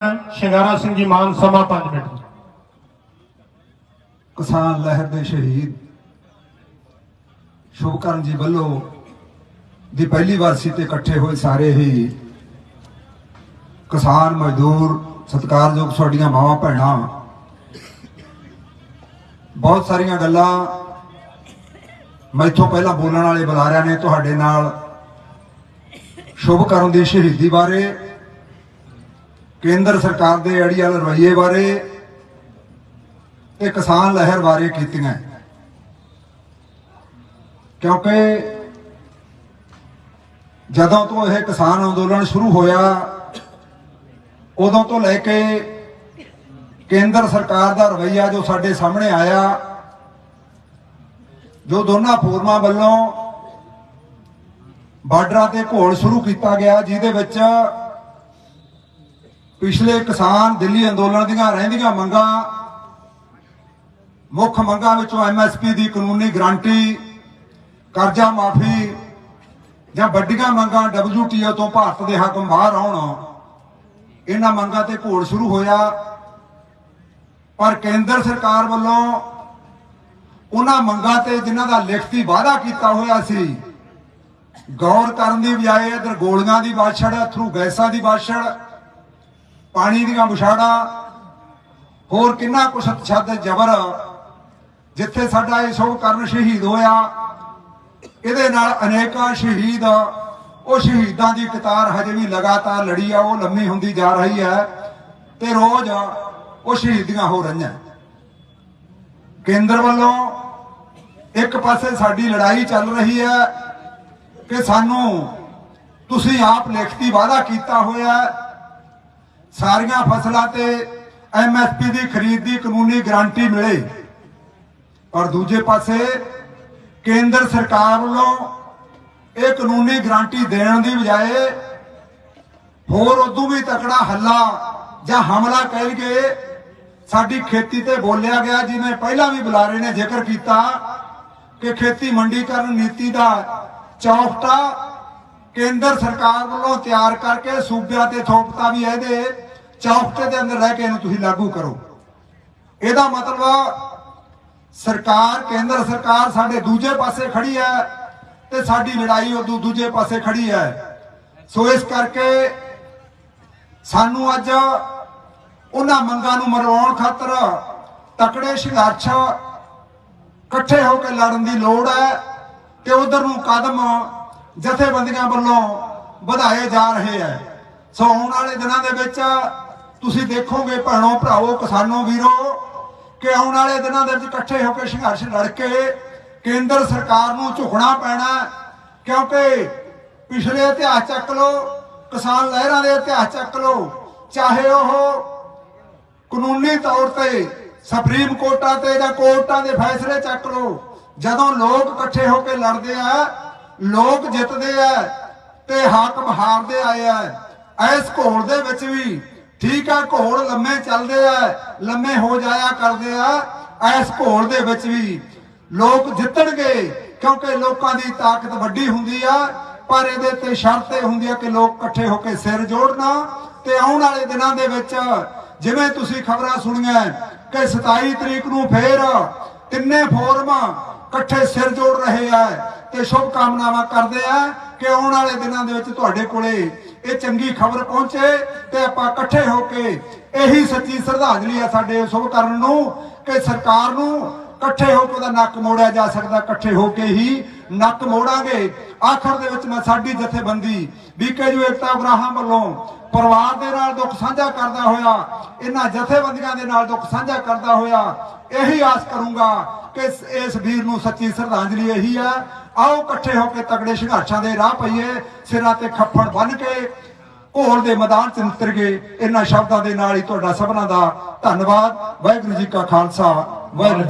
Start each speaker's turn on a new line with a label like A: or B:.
A: ਸ਼ਿੰਗਾਰਾ ਸਿੰਘ ਜੀ ਮਾਨ ਸਮਾਂ 5 ਮਿੰਟ।
B: ਕਿਸਾਨ ਲਹਿਰ ਦੇ ਸ਼ਹੀਦ ਸ਼ੁਭਕਰਨ ਜੀ ਵੱਲੋਂ ਦੀ ਪਹਿਲੀ ਵਾਰਸੀ ਤੇ ਇਕੱਠੇ ਹੋਏ ਸਾਰੇ ਹੀ ਕਿਸਾਨ ਮਜ਼ਦੂਰ, ਸਤਿਕਾਰਯੋਗ ਤੁਹਾਡੀਆਂ ਮਾਵਾਂ ਭੈਣਾਂ, ਬਹੁਤ ਸਾਰੀਆਂ ਗੱਲਾਂ ਮੈਥੋਂ ਪਹਿਲਾਂ ਬੋਲਣ ਵਾਲੇ ਬੁਲਾਰਿਆਂ ਨੇ ਤੁਹਾਡੇ ਨਾਲ। ਸ਼ੁਭਕਰਨ ਦੀ ਸ਼ਹੀਦੀ ਬਾਰੇ ਕੇਂਦਰ ਸਰਕਾਰ ਦੇ ਅੜੀਅਲ ਰਵੱਈਏ ਬਾਰੇ ਤੇ ਕਿਸਾਨ ਲਹਿਰ ਬਾਰੇ ਕੀਤੀਆਂ। ਕਿਉਂਕਿ ਜਦੋਂ ਤੋਂ ਇਹ ਕਿਸਾਨ ਅੰਦੋਲਨ ਸ਼ੁਰੂ ਹੋਇਆ, ਉਦੋਂ ਤੋਂ ਲੈ ਕੇ ਕੇਂਦਰ ਸਰਕਾਰ ਦਾ ਰਵੱਈਆ ਜੋ ਸਾਡੇ ਸਾਹਮਣੇ ਆਇਆ, ਜੋ ਦੋਨਾਂ ਫੋਰਮਾਂ ਵੱਲੋਂ ਬਾਰਡਰਾਂ ਤੇ ਘੋਲ ਸ਼ੁਰੂ ਕੀਤਾ ਗਿਆ, ਜਿਹਦੇ ਵਿੱਚ ਪਿਛਲੇ ਕਿਸਾਨ ਦਿੱਲੀ ਅੰਦੋਲਨ ਦੀਆਂ ਰਹਿੰਦੀਆਂ ਮੰਗਾਂ, ਮੁੱਖ ਮੰਗਾਂ ਵਿੱਚੋਂ ਐਮਐਸਪੀ ਦੀ ਕਾਨੂੰਨੀ ਗਰੰਟੀ, ਕਰਜ਼ਾ ਮਾਫੀ ਜਾਂ ਵੱਡੀਆਂ ਮੰਗਾਂ ਡਬਲਯੂਟੀਓ ਤੋਂ ਭਾਰਤ ਦੇ ਹਾਕਮ ਬਾਹਰ ਆਉਣ, ਇਹਨਾਂ ਮੰਗਾਂ ਤੇ ਘੋਲ ਸ਼ੁਰੂ ਹੋਇਆ। ਪਰ ਕੇਂਦਰ ਸਰਕਾਰ ਵੱਲੋਂ ਉਹਨਾਂ ਮੰਗਾਂ ਤੇ ਜਿਨ੍ਹਾਂ ਦਾ ਲਿਖਤੀ ਵਾਅਦਾ ਕੀਤਾ ਹੋਇਆ ਸੀ, ਗੌਰ ਕਰਨ ਦੀ ਬਜਾਏ ਇਧਰ ਗੋਲੀਆਂ ਦੀ ਬਾਛੜ ਥਰੂ ਗੈਸਾਂ ਦੀ ਬਾਛੜ ਪਾਣੀ ਦੀਆਂ ਬੁਛਾੜਾਂ ਹੋਰ ਕਿੰਨਾ ਕੁਛ ਛੱਦ ਜਬਰ, ਜਿੱਥੇ ਸਾਡਾ ਇਹ ਸਭ ਕਰਨ ਸ਼ਹੀਦ ਹੋਇਆ, ਇਹਦੇ ਨਾਲ ਅਨੇਕਾਂ ਸ਼ਹੀਦ, ਉਹ ਸ਼ਹੀਦਾਂ ਦੀ ਕਤਾਰ ਹਜੇ ਵੀ ਲਗਾਤਾਰ ਲੜੀ ਆ, ਉਹ ਲੰਮੀ ਹੁੰਦੀ ਜਾ ਰਹੀ ਹੈ ਤੇ ਰੋਜ਼ ਉਹ ਸ਼ਹੀਦੀਆਂ ਹੋ ਰਹੀਆਂ। ਕੇਂਦਰ ਵੱਲੋਂ ਇੱਕ ਪਾਸੇ ਸਾਡੀ ਲੜਾਈ ਚੱਲ ਰਹੀ ਹੈ ਕਿ ਸਾਨੂੰ ਤੁਸੀਂ ਆਪ ਲਿਖਤੀ ਵਾਅਦਾ ਕੀਤਾ ਹੋਇਆ ਸਾਰੀਆਂ ਫਸਲਾਂ ਤੇ ਐਮਐਸਪੀ ਦੀ ਖਰੀਦ ਦੀ ਕਾਨੂੰਨੀ ਗਾਰੰਟੀ ਮਿਲੇ। ਪਰ ਦੂਜੇ ਪਾਸੇ ਕੇਂਦਰ ਸਰਕਾਰ ਵੱਲੋਂ ਇਹ ਕਾਨੂੰਨੀ ਗਾਰੰਟੀ ਦੇਣ ਦੀ ਬਜਾਏ ਹੋਰ ਉਦੋਂ ਵੀ ਤਕੜਾ ਹੱਲਾ ਜਾਂ ਹਮਲਾ ਕਹਿ ਲਈਏ ਸਾਡੀ ਖੇਤੀ ਤੇ ਬੋਲਿਆ ਗਿਆ ਜਿਵੇਂ ਪਹਿਲਾਂ ਵੀ ਬੁਲਾਰੇ ਨੇ ਜ਼ਿਕਰ ਕੀਤਾ ਕਿ ਖੇਤੀ ਮੰਡੀਕਰਨ ਨੀਤੀ ਦਾ ਚੌਕਟਾ ਕੇਂਦਰ ਸਰਕਾਰ ਵੱਲੋਂ ਤਿਆਰ ਕਰਕੇ ਸੂਬਿਆਂ ਤੇ ਥੋਪਤਾ ਵੀ ਇਹਦੇ ਚੌਕਟੇ ਦੇ ਅੰਦਰ ਰਹਿ ਕੇ ਇਹਨੂੰ ਤੁਸੀਂ ਲਾਗੂ ਕਰੋ। ਇਹਦਾ ਮਤਲਬ ਸਰਕਾਰ, ਕੇਂਦਰ ਸਰਕਾਰ ਸਾਡੇ ਦੂਜੇ ਪਾਸੇ ਖੜੀ ਹੈ ਤੇ ਸਾਡੀ ਲੜਾਈ ਉਦੋਂ ਦੂਜੇ ਪਾਸੇ ਖੜੀ ਹੈ। ਸੋ ਇਸ ਕਰਕੇ ਸਾਨੂੰ ਅੱਜ ਉਹਨਾਂ ਮੰਗਾਂ ਨੂੰ ਮਰਵਾਉਣ ਖਾਤਰ ਤਕੜੇ ਸੰਘਰਸ਼ ਇਕੱਠੇ ਹੋ ਕੇ ਲੜਨ ਦੀ ਲੋੜ ਹੈ ਤੇ ਉਧਰ ਨੂੰ ਕਦਮ ਜਥੇਬੰਦੀਆਂ ਵੱਲੋਂ ਵਧਾਏ ਜਾ ਰਹੇ ਹੈ। ਸੋ ਆਉਣ ਵਾਲੇ ਦਿਨਾਂ ਦੇ ਵਿੱਚ ਤੁਸੀਂ ਦੇਖੋਗੇ ਭੈਣੋ ਭਰਾਓ ਕਿਸਾਨੋ, ਵੀਰੋ, ਕਿ ਆਉਣ ਵਾਲੇ ਦਿਨਾਂ ਦੇ ਵਿੱਚ ਇਕੱਠੇ ਹੋ ਕੇ ਸੰਘਰਸ਼ ਲੜ ਕੇ ਕੇਂਦਰ ਸਰਕਾਰ ਨੂੰ ਝੁਕਣਾ ਪੈਣਾ ਕਿਉਂਕਿ ਪਿਛਲੇ ਇਤਿਹਾਸ ਚੱਕ ਲਓ, ਕਿਸਾਨ ਲਹਿਰਾਂ ਦੇ ਇਤਿਹਾਸ ਚੱਕ ਲਓ, ਚਾਹੇ ਉਹ ਕਾਨੂੰਨੀ ਤੌਰ ਤੇ ਸੁਪਰੀਮ ਕੋਰਟਾਂ ਤੇ ਜਾਂ ਕੋਰਟਾਂ ਦੇ ਫੈਸਲੇ ਚੱਕ ਲਓ, ਜਦੋਂ ਲੋਕ ਇਕੱਠੇ ਹੋ ਕੇ ਲੜਦੇ ਆ ਲੋਕ ਜਿੱਤਦੇ ਆ ਤੇ ਹਾਕਮ ਹਾਰਦੇ ਆਏ ਆ ਇਸ ਘੋਲ ਦੇ ਵਿੱਚ ਵੀ ਠੀਕ ਆ, ਘੋਲ ਲੰਮੇ ਚੱਲਦੇ ਆ ਲੰਮੇ ਹੋ ਜਾਇਆ ਕਰਦੇ ਆ। ਇਸ ਘੋਲ ਦੇ ਵਿੱਚ ਵੀ ਲੋਕ ਜਿੱਤਣਗੇ ਕਿਉਂਕਿ ਲੋਕਾਂ ਦੀ ਤਾਕਤ ਵੱਡੀ ਹੁੰਦੀ ਆ, ਪਰ ਇਹਦੇ ਤੇ ਸ਼ਰਤ ਇਹ ਹੁੰਦੀ ਆ ਕਿ ਲੋਕ ਇਕੱਠੇ ਹੋ ਕੇ ਸਿਰ ਜੋੜਨਾ। ਤੇ ਆਉਣ ਵਾਲੇ ਦਿਨਾਂ ਦੇ ਵਿੱਚ ਜਿਵੇਂ ਤੁਸੀਂ ਖਬਰਾਂ ਸੁਣੀਆਂ ਕਿ 27 ਤਰੀਕ ਨੂੰ ਫੇਰ ਤਿੰਨੇ ਫੋਰਮ ਇਕੱਠੇ ਸਿਰ ਜੋੜ ਰਹੇ ਆ ਤੇ ਸ਼ੁਭ ਕਾਮਨਾਵਾਂ ਕਰਦੇ ਆ ਕਿ ਆਉਣ ਵਾਲੇ ਦਿਨਾਂ ਦੇ ਵਿੱਚ ਤੁਹਾਡੇ ਕੋਲੇ ਇਹ ਚੰਗੀ ਖਬਰ ਪਹੁੰਚੇ ਤੇ ਆਪਾਂ ਇਕੱਠੇ ਹੋ ਕੇ ਇਹੀ ਸੱਚੀ ਸ਼ਰਧਾਂਜਲੀ ਆ ਸਾਡੇ ਸ਼ੁਭ ਕਰਨ ਨੂੰ ਕਿ ਸਰਕਾਰ ਨੂੰ ਇਕੱਠੇ ਹੋ ਕੇ ਉਹਦਾ ਨੱਕ ਮੋੜਿਆ ਜਾ ਸਕਦਾ, ਇਕੱਠੇ ਹੋ ਕੇ ਹੀ ਨੱਕ ਮੋੜਾਂਗੇ। ਆਖਰ ਦੇ ਵਿੱਚ ਮੈਂ ਸਾਡੀ ਜਥੇਬੰਦੀ ਬੀਕੇਯੂ ਏਕਤਾ ਉਗਰਾਹਾਂ ਵੱਲੋਂ ਪਰਿਵਾਰ ਦੇ ਨਾਲ ਦੁੱਖ ਸਾਂਝਾ ਕਰਦਾ ਹੋਇਆ, ਇਹਨਾਂ ਜਥੇਬੰਦੀਆਂ ਦੇ ਨਾਲ ਦੁੱਖ ਸਾਂਝਾ ਕਰਦਾ ਹੋਇਆ, ਇਹੀ ਆਸ ਕਰੂੰਗਾ ਕਿ ਇਸ- ਵੀਰ ਨੂੰ ਸੱਚੀ ਸ਼ਰਧਾਂਜਲੀ ਇਹੀ ਹੈ ਆਓ ਇਕੱਠੇ ਹੋ ਕੇ ਤਗੜੇ ਸੰਘਰਸ਼ਾਂ ਦੇ ਰਾਹ ਪਈਏ, ਸਿਰਾਂ ਤੇ ਖੱਫੜ ਬੰਨ ਕੇ, ਘੋਲ ਦੇ ਮੈਦਾਨ ਚ ਉਤਰ ਗਏ। ਇਹਨਾਂ ਸ਼ਬਦਾਂ ਦੇ ਨਾਲ ਹੀ ਤੁਹਾਡਾ ਸਭਨਾਂ ਦਾ ਧੰਨਵਾਦ। ਵਾਹਿਗੁਰੂ ਜੀ ਕਾ ਖਾਲਸਾ, ਵਾਹਿਗੁਰੂ ਜੀ